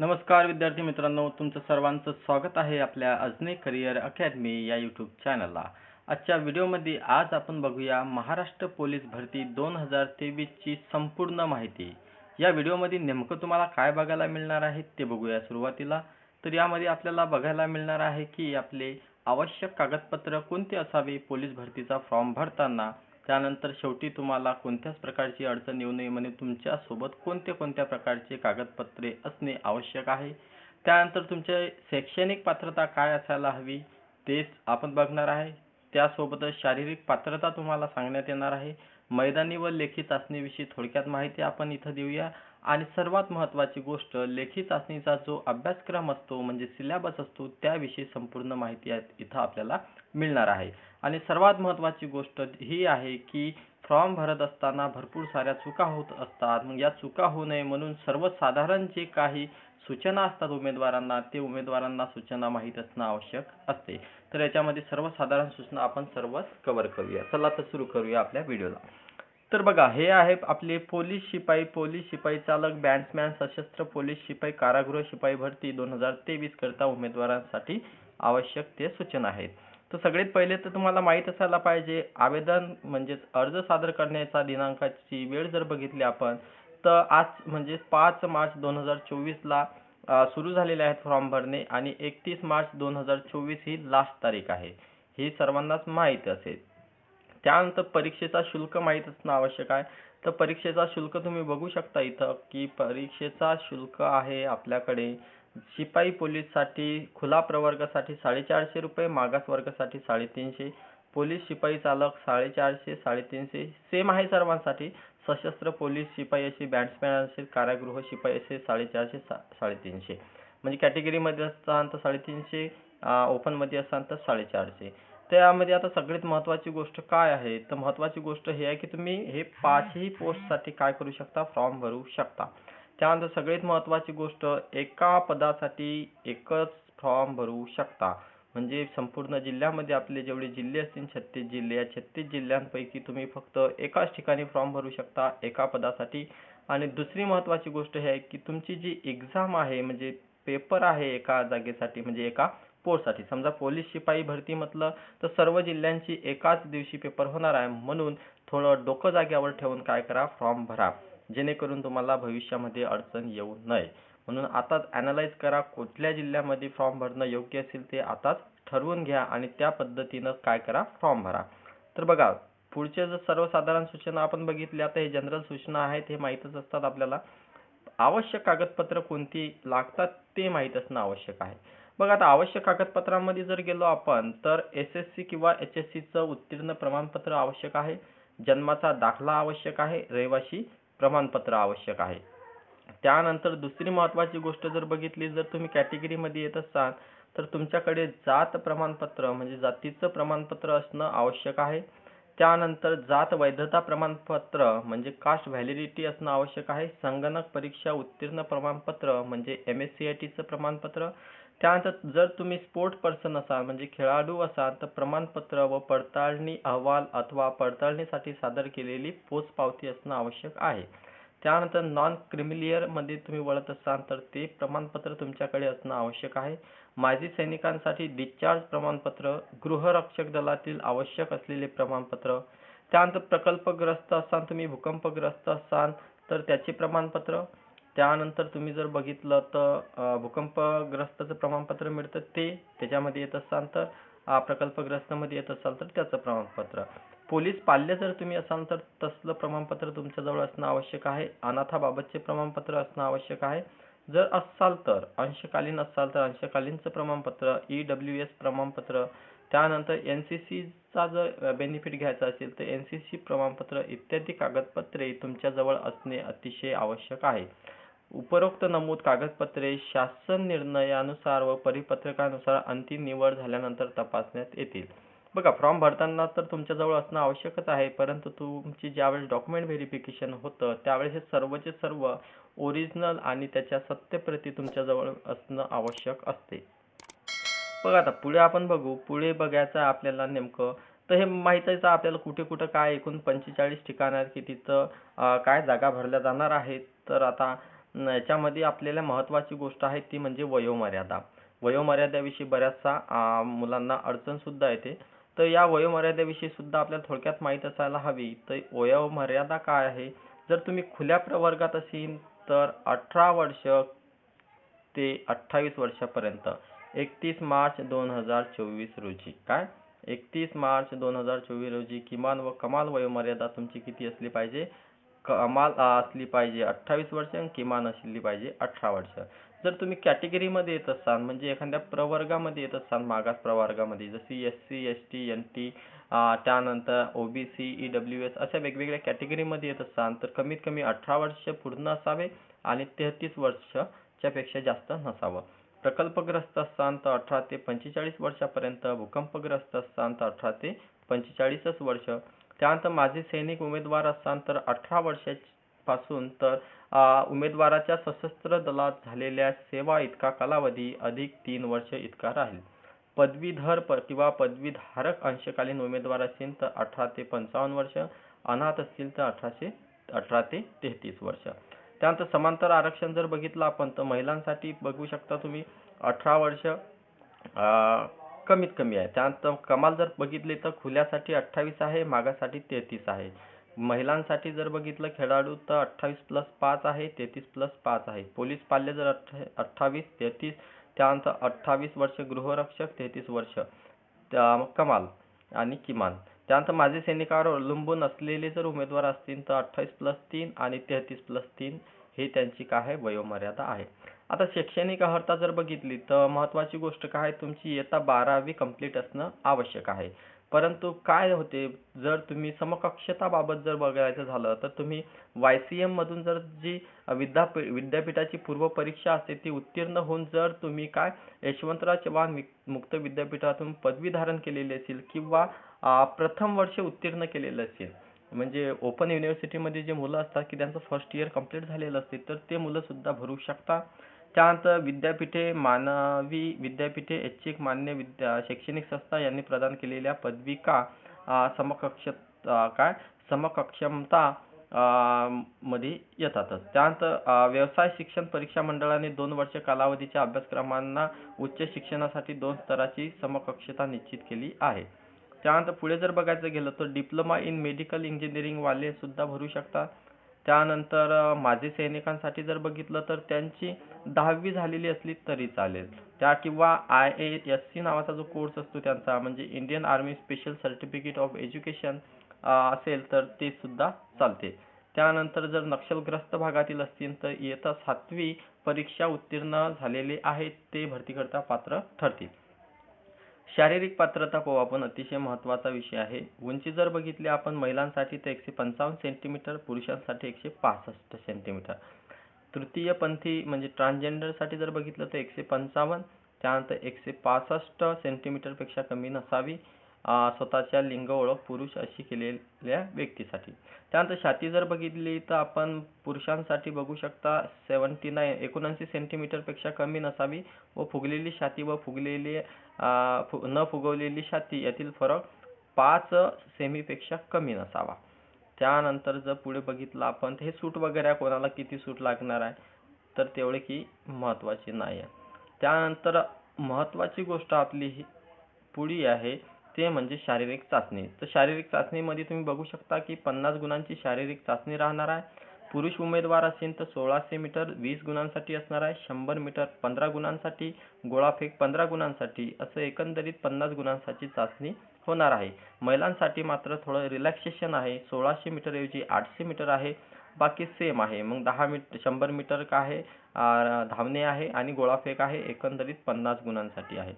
नमस्कार विद्यार्थी मित्रांनो तुमचं सर्वांचं स्वागत आहे आपल्या अजने करिअर अकॅडमी या यूट्यूब चॅनलला आजच्या व्हिडिओमध्ये आज आपण बघूया महाराष्ट्र पोलीस भरती दोन हजार तेवीसची संपूर्ण माहिती. या व्हिडिओमध्ये नेमकं तुम्हाला काय बघायला मिळणार आहे ते बघूया सुरुवातीला. तर यामध्ये आपल्याला बघायला मिळणार आहे की आपले आवश्यक कागदपत्र कोणते असावे पोलीस भरतीचा फॉर्म भरताना त्यानंतर शेवटी तुम्हाला कोणत्याच प्रकारची अडचण येऊ नये म्हणून तुमच्यासोबत कोणत्या कोणत्या प्रकारचे कागदपत्रे असणे आवश्यक आहे? त्यानंतर तुमचे शैक्षणिक पात्रता काय असायला हवी? तेच आपण बघणार आहे. त्यासोबतच शारीरिक पात्रता तुम्हाला सांगण्यात येणार आहे. मैदानी व लेखी चाचणीविषयी थोडक्यात माहिती आपण इथं देऊया. आणि सर्वात महत्त्वाची गोष्ट लेखी चाचणीचा जो अभ्यासक्रम असतो म्हणजे सिलेबस असतो त्याविषयी संपूर्ण माहिती इथं आपल्याला मिळणार आहे. आणि सर्वात महत्त्वाची गोष्ट ही आहे की फॉर्म भरत असताना भरपूर साऱ्या चुका होत असतात. मग या चुका होऊ नये म्हणून सर्वसाधारण जे काही सूचना असतात उमेदवारांना ते उमेदवारांना सूचना माहीत असणं आवश्यक असते. तर याच्यामध्ये सर्वसाधारण सूचना आपण सर्वच कव्हर करूया. चला तर सुरू करूया आपल्या व्हिडिओला तर बघा हे आहे आपले पोलीस शिपाई पोलीस शिपाई चालक बॅट्समॅन सशस्त्र पोलीस शिपाई कारागृह शिपाई भरती दोन हजार तेवीस करता उमेदवारांसाठी आवश्यक ते सूचना आहेत. तर सगळ्यात पहिले तर तुम्हाला माहीत असायला पाहिजे आवेदन म्हणजेच अर्ज सादर करण्याचा दिनांकाची वेळ जर बघितली आपण तर आज म्हणजे पाच मार्च दोन हजार चोवीसला सुरू झालेले आहेत फॉर्म भरणे आणि एकतीस मार्च दोन हजार चोवीस ही लास्ट तारीख आहे. ही सर्वांनाच माहीत असेल. त्यानंतर परीक्षेचा शुल्क माहीत असणं आवश्यक आहे. तर परीक्षेचा शुल्क तुम्ही बघू शकता इथं की परीक्षेचा शुल्क आहे आपल्याकडे. शिपाई पोलीससाठी खुला प्रवर्गासाठी साडेचारशे रुपये मागास वर्गासाठी साडेतीनशे पोलीस शिपाई चालक साडेचारशे साडेतीनशे. सेम आहे सर्वांसाठी. सशस्त्र पोलीस शिपाई असे बॅट्समॅन असेल कारागृह शिपाई असे साडेचारशे सा साडेतीनशे. म्हणजे कॅटेगरीमध्ये असाल तर साडेतीनशे ओपनमध्ये असाल तर साडेचारशे. त्यामध्ये आता सगळ्यात महत्त्वाची गोष्ट काय आहे? तर महत्त्वाची गोष्ट हे आहे की तुम्ही हे पाचही पोस्टसाठी काय करू शकता? फॉर्म भरू शकता. त्यानंतर सगळ्यात महत्त्वाची गोष्ट एका पदासाठी एकच फॉर्म भरू शकता. म्हणजे संपूर्ण जिल्ह्यामध्ये आपले जेवढे जिल्हे असतील छत्तीस जिल्हे या छत्तीस जिल्ह्यांपैकी तुम्ही फक्त एकाच ठिकाणी फॉर्म भरू शकता एका पदासाठी. आणि दुसरी महत्त्वाची गोष्ट हे आहे की तुमची जी एक्झाम आहे म्हणजे पेपर आहे एका जागेसाठी म्हणजे एका पोस्टसाठी. समजा पोलीस शिपाई भरती म्हटलं तर सर्व जिल्ह्यांची एकाच दिवशी पेपर होणार आहे म्हणून थोडं डोकं जाग्यावर ठेवून काय करा फॉर्म भरा. जेणेकरून तुम्हाला भविष्यामध्ये अडचण येऊ नये. म्हणून आताच ॲनालाइज करा कुठल्या जिल्ह्यामध्ये फॉर्म भरणं योग्य असेल ते आताच ठरवून घ्या आणि त्या पद्धतीनं काय करा फॉर्म भरा. तर बघा पुढचे जर सर्वसाधारण सूचना आपण बघितल्या आता हे जनरल सूचना आहेत हे माहीतच असतात आपल्याला. आवश्यक कागदपत्र कोणती लागतात ते माहीत असणं आवश्यक आहे. बघ आता आवश्यक कागदपत्रांमध्ये जर गेलो आपण तर एस एस सी किंवा एच एस सीचं उत्तीर्ण प्रमाणपत्र आवश्यक आहे. जन्माचा दाखला आवश्यक आहे. रहिवाशी प्रमाणपत्र आवश्यक आहे. त्यानंतर दुसरी महत्त्वाची गोष्ट जर बघितली जर तुम्ही कॅटेगरीमध्ये येत असाल तर तुमच्याकडे जात प्रमाणपत्र म्हणजे जातीचं प्रमाणपत्र असणं आवश्यक आहे. त्यानंतर जात वैधता प्रमाणपत्र म्हणजे कास्ट व्हॅलिडिटी असणं आवश्यक आहे. संगणक परीक्षा उत्तीर्ण प्रमाणपत्र म्हणजे एम एस सी आय टीचं प्रमाणपत्र. त्यानंतर जर तुम्ही स्पोर्ट पर्सन असाल म्हणजे खेळाडू असाल तर प्रमाणपत्र व पडताळणी अहवाल अथवा पडताळणीसाठी सादर केलेली पोचपावती असणं आवश्यक आहे. त्यानंतर नॉन क्रिमिलियरमध्ये तुम्ही वळत असाल तर ते प्रमाणपत्र तुमच्याकडे असणं आवश्यक आहे. माजी सैनिकांसाठी डिस्चार्ज प्रमाणपत्र गृहरक्षक दलातील आवश्यक असलेले प्रमाणपत्र. त्यानंतर प्रकल्पग्रस्त असाल तुम्ही भूकंपग्रस्त असाल तर त्याचे प्रमाणपत्र. त्यानंतर तुम्ही जर बघितलं तर भूकंपग्रस्तचं प्रमाणपत्र मिळतं ते त्याच्यामध्ये येत असाल तर प्रकल्पग्रस्तमध्ये येत असाल तर त्याचं प्रमाणपत्र. पोलीस पाल्य जर तुम्ही असाल तर तसलं प्रमाणपत्र तुमच्याजवळ असणं आवश्यक आहे. अनाथाबाबतचे प्रमाणपत्र असणं आवश्यक आहे. जर असाल तर अंशकालीन असाल तर अंशकालीनचं प्रमाणपत्र ई डब्ल्यू एस प्रमाणपत्र त्यानंतर एन सी सीचा जर बेनिफिट घ्यायचा असेल तर एन सी सी प्रमाणपत्र इत्यादी कागदपत्रे तुमच्याजवळ असणे अतिशय आवश्यक आहे. उपरोक्त नमूद कागदपत्रे शासन निर्णयानुसार व परिपत्रकानुसार अंतिम निवड झाल्यानंतर तपासण्यात येतील. बघा फॉर्म भरताना तर तुमच्याजवळ असणं आवश्यकच आहे परंतु तुमची ज्यावेळेस डॉक्युमेंट व्हेरिफिकेशन होतं त्यावेळेस हे सर्वचे सर्व ओरिजिनल आणि त्याच्या सत्यप्रती तुमच्याजवळ असणं आवश्यक असते. बघा आता पुढे आपण बघू पुढे बघायचं आहे आपल्याला नेमकं तर हे माहीत आहे आपल्याला कुठे कुठं काय एकूण पंचेचाळीस ठिकाण आहेत की तिथं काय जागा भरल्या जाणार आहेत? तर आता याच्यामध्ये आपल्याला महत्त्वाची गोष्ट आहे ती म्हणजे वयोमर्यादा. वयोमर्यादेविषयी बऱ्याचशा मुलांना अडचण सुद्धा येते. तर या वयोमर्यादेविषयी सुद्धा आपल्याला थोडक्यात माहीत असायला हवी. तर वयोमर्यादा काय आहे? जर तुम्ही खुल्या प्रवर्गात असेल तर अठरा वर्ष ते अठ्ठावीस वर्षापर्यंत. एकतीस मार्च दोन हजार चोवीस रोजी. काय? एकतीस मार्च दोन हजार चोवीस रोजी किमान व कमाल वयोमर्यादा तुमची किती असली पाहिजे? कमाल असली पाहिजे अठ्ठावीस वर्ष आणि किमान असली पाहिजे अठरा वर्ष. जर तुम्ही कॅटेगरीमध्ये येत असाल म्हणजे एखाद्या प्रवर्गामध्ये येत असाल मागास प्रवर्गामध्ये जशी S C S T N T त्यानंतर O B C E W S अशा वेगवेगळ्या कॅटेगरीमध्ये येत असाल तर कमीत कमी अठरा वर्ष पूर्ण असावे आणि तेहतीस वर्षच्या पेक्षा जास्त नसावं. प्रकल्पग्रस्त असाल तर अठरा ते पंचेचाळीस वर्षापर्यंत भूकंपग्रस्त असाल तर अठरा ते पंचेचाळीसच वर्ष. त्यानंतर माजी सैनिक उमेदवार असाल तर अठरा वर्षापासून तर उमेदवाराच्या सशस्त्र दलात झालेल्या सेवा इतका कालावधी अधिक तीन वर्ष इतका राहील. पदवीधर प किंवा पदवीधारक अंशकालीन उमेदवार असेल तर अठरा ते पंचावन्न वर्ष अनाथ असतील तर अठराशे अठरा ते तेहतीस वर्ष. त्यानंतर समांतर आरक्षण जर बघितलं आपण तर महिलांसाठी बघू शकता तुम्ही अठरा वर्ष कमीत कमी आहे. त्यानंतर कमाल जर बघितली तर खुल्यासाठी अठ्ठावीस आहे मागासाठी तेहतीस आहे. महिलांसाठी जर बघितलं खेळाडू तर अठ्ठावीस प्लस पाच आहे तेहतीस प्लस पाच आहे. पोलीस पाल्य जर अठ्ठा अठ्ठावीस तेहतीस त्यानंतर अठ्ठावीस वर्ष गृहरक्षक तेहतीस वर्ष त्या कमाल आणि किमान. त्यानंतर माझे सैनिकावर अवलंबून असलेले जर उमेदवार असतील तर अठ्ठावीस प्लस तीन आणि तेहतीस प्लस तीन हे त्यांची काय आहे? वयोमर्यादा आहे. आता शैक्षणिक अर्हता जर बघितली तर महत्त्वाची गोष्ट काय आहे, तुमची इयत्ता बारावी कंप्लीट असणं आवश्यक आहे. परंतु काय होते? जर तुम्ही समकक्षताबाबत जर बघायचं झालं तर तुम्ही वाय सी एममधून जर जी विद्यापी विद्यापीठाची पूर्व परीक्षा असते ती उत्तीर्ण होऊन जर तुम्ही काय यशवंतराव चव्हाण मुक्त विद्यापीठातून पदवी धारण केलेली असेल किंवा प्रथम वर्ष उत्तीर्ण केलेलं असेल म्हणजे ओपन युनिव्हर्सिटीमध्ये जे मुलं असतात की त्यांचं फर्स्ट इयर कंप्लीट झालेलं असते तर ते मुलं सुद्धा भरू शकता. त्यानंतर विद्यापीठे मानवी विद्यापीठे ऐच्छिक मान्य विद्या शैक्षणिक संस्था यांनी प्रदान केलेल्या पदविका समकक्ष काय? समकक्षमता मध्ये येतातच. त्यानंतर व्यवसाय शिक्षण परीक्षा मंडळाने दोन वर्ष कालावधीच्या अभ्यासक्रमांना उच्च शिक्षणासाठी दोन स्तराची समकक्षता निश्चित केली आहे. त्यानंतर पुढे जर बघायचं गेलं तर डिप्लोमा इन मेडिकल इंजिनिअरिंग वाले सुद्धा भरू शकतात. त्यानंतर माजी सैनिकांसाठी जर बघितलं तर त्यांची दहावी झालेली असली तरी चालेल. त्या किंवा आय ए एस सी नावाचा जो कोर्स असतो त्यांचा म्हणजे Indian army special certificate of education असेल तर ते सुद्धा चालते. त्यानंतर जर नक्षलग्रस्त भागातील असतील तर इयत्ता सातवी परीक्षा उत्तीर्ण झालेले आहेत ते भरतीकरता पात्र ठरतील. शारीरिक पात्रता पाहू आपण अतिशय महत्त्वाचा विषय आहे. उंची जर बघितली आपण महिलांसाठी तर एकशे पंचावन्न सेंटीमीटर पुरुषांसाठी एकशे पासष्ट सेंटीमीटर तृतीयपंथी म्हणजे ट्रान्सजेंडरसाठी जर बघितलं तर एकशे पंचावन्न त्यानंतर एकशे पासष्ट सेंटीमीटरपेक्षा कमी नसावी. स्वतःच्या लिंग ओळख पुरुष अशी केलेल्या व्यक्तीसाठी. त्यानंतर छाती जर बघितली तर आपण पुरुषांसाठी बघू शकता सेवन्टी नाईन एकोणऐंशी सेंटीमीटरपेक्षा कमी नसावी व फुगलेली छाती व फुगलेली फु न फुगवलेली छाती यातील फरक पाच सेमीपेक्षा कमी नसावा. त्यानंतर जर पुढे बघितलं आपण हे सूट वगैरे कोणाला किती सूट लागणार आहे तर तेवढे की महत्त्वाची नाही आहे त्यानंतर महत्त्वाची गोष्ट आपली ही पुढी आहे ते म्हणजे शारीरिक चाचणी. तर शारीरिक चाचणीमध्ये तुम्ही बघू शकता की पन्नास गुणांची शारीरिक चाचणी राहणार आहे. पुरुष उमेदवार असेल तर सोळाशे मीटर वीस गुणांसाठी असणार आहे. शंभर मीटर पंधरा गुणांसाठी गोळाफेक पंधरा गुणांसाठी असं एकंदरीत पन्नास गुणांसाठी चाचणी होणार आहे. महिलांसाठी मात्र थोडं रिलॅक्सेशन आहे. सोळाशे मीटरऐवजी आठशे मीटर आहे. बाकी सेम आहे. मग दहा मीट शंभर मीटर का आहे? धावणे आहे आणि गोळाफेक आहे. एकंदरीत पन्नास गुणांसाठी आहे.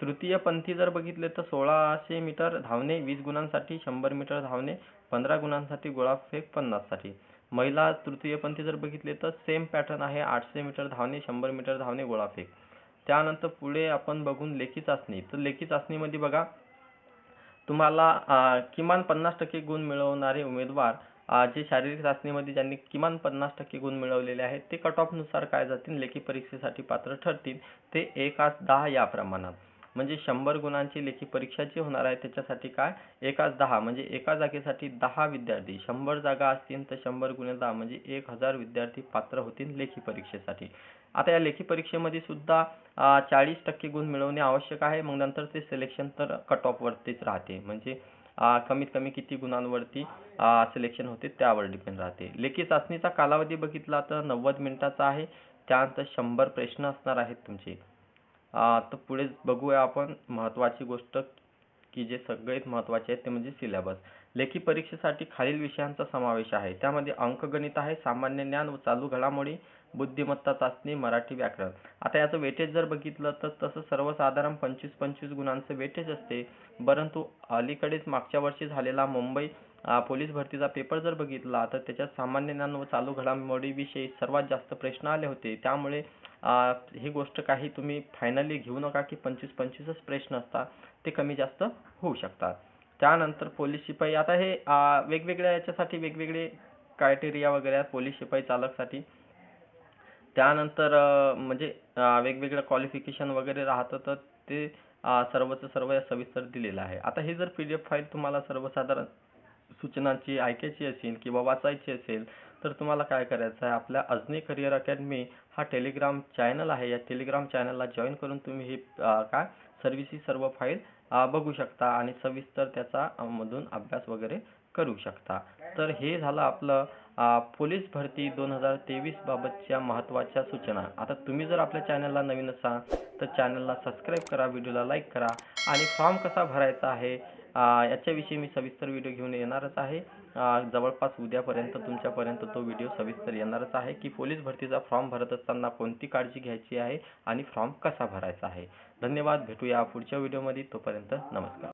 तृतीयपंथी जर बघितले तर सोळाशे मीटर धावणे वीस गुणांसाठी शंभर मीटर धावणे पंधरा गुणांसाठी गोळाफेक पन्नाससाठी. महिला तृतीयपंथी जर बघितले तर सेम पॅटर्न आहे आठशे मीटर धावणे शंभर मीटर धावणे गोळाफेक त्यानंतर पुढे आपण बघून लेखी चाचणी. तर लेखी चाचणीमध्ये बघा तुम्हाला किमान पन्नास टक्के गुण मिळवणारे उमेदवार जे शारीरिक चाचणीमध्ये ज्यांनी किमान पन्नास टक्के गुण मिळवलेले आहेत ते कट ऑफनुसार काय जातील? लेखी परीक्षेसाठी पात्र ठरतील. ते एक आठ दहा या प्रमाणात. म्हणजे शंभर गुणांची लेखी परीक्षा जी होणार आहे त्याच्यासाठी काय? एकाच दहा म्हणजे एका जागेसाठी दहा विद्यार्थी. शंभर जागा असतील तर शंभर गुणे दहा म्हणजे एक हजार विद्यार्थी पात्र होतील लेखी परीक्षेसाठी. आता या लेखी परीक्षेमध्ये सुद्धा चाळीस टक्के गुण मिळवणे आवश्यक आहे. मग नंतर ते सिलेक्शन तर कट ऑफवरतीच राहते. म्हणजे कमीत कमी किती गुणांवरती सिलेक्शन होते त्यावर डिपेंड राहते. लेखी चाचणीचा कालावधी बघितला तर नव्वद मिनिटाचा आहे. त्यानंतर शंभर प्रश्न असणार आहेत तुमचे. तर पुढे बघूया आपण महत्त्वाची गोष्ट की जे सगळ्यात महत्त्वाचे आहेत ते म्हणजे सिलेबस लेखी परीक्षेसाठी खालील विषयांचा समावेश आहे. त्यामध्ये अंकगणित आहे सामान्य ज्ञान व चालू घडामोडी बुद्धिमत्ता चाचणी मराठी व्याकरण. आता याचं वेटेज जर बघितलं तर तसं सर्वसाधारण पंचवीस पंचवीस गुणांचं वेटेज असते. परंतु अलीकडेच मागच्या वर्षी झालेला मुंबई पोलीस भरतीचा पेपर जर बघितला तर त्याच्यात सामान्य ज्ञान व चालू घडामोडीविषयी सर्वात जास्त प्रश्न आले होते. त्यामुळे ही गोष्ट काही तुम्ही फायनली घेऊ नका की पंचवीस पंचवीसच प्रश्न असतात ते कमी जास्त होऊ शकतात. त्यानंतर पोलीस शिपाई आता हे वेगवेगळ्या याच्यासाठी वेगवेगळे क्रायटेरिया वगैरे आहेत पोलीस शिपाई चालकसाठी. त्यानंतर म्हणजे वेगवेगळं क्वालिफिकेशन वगैरे राहतं तर ते सर्वचं सर्व या सविस्तर दिलेलं आहे. आता हे जर पी डी एफ फाईल तुम्हाला सर्वसाधारण सूचनांची ऐकायची असेल किंवा वाचायची असेल तर तुम्हाला काय करायचं आहे आपल्या अजनी करिअर अकॅडमी हा टेलिग्राम चॅनल आहे. या टेलिग्राम चॅनलला जॉईन करून तुम्ही ही काय? काय ही सर्व फाईल बघू शकता आणि सविस्तर त्याचा मधून अभ्यास वगैरे करू शकता. तर हे झालं आपलं पोलीस भरती दोन हजार तेवीस बाबतच्या महत्त्वाच्या सूचना. आता तुम्ही जर आपल्या चॅनलला नवीन असाल तर चॅनलला सबस्क्राईब करा व्हिडिओला लाईक करा. आणि फॉर्म कसा भरायचा आहे याच्याविषयी मी सविस्तर व्हिडिओ घेऊन येणारच आहे. जवळपास उद्यापर्यंत तुमच्यापर्यंत तो व्हिडिओ सविस्तर येणारच आहे की पोलीस भरतीचा फॉर्म भरत असताना कोणती काळजी घ्यायची आहे आणि फॉर्म कसा भरायचा आहे. धन्यवाद भेटूया पुढच्या व्हिडिओमध्ये. तोपर्यंत नमस्कार.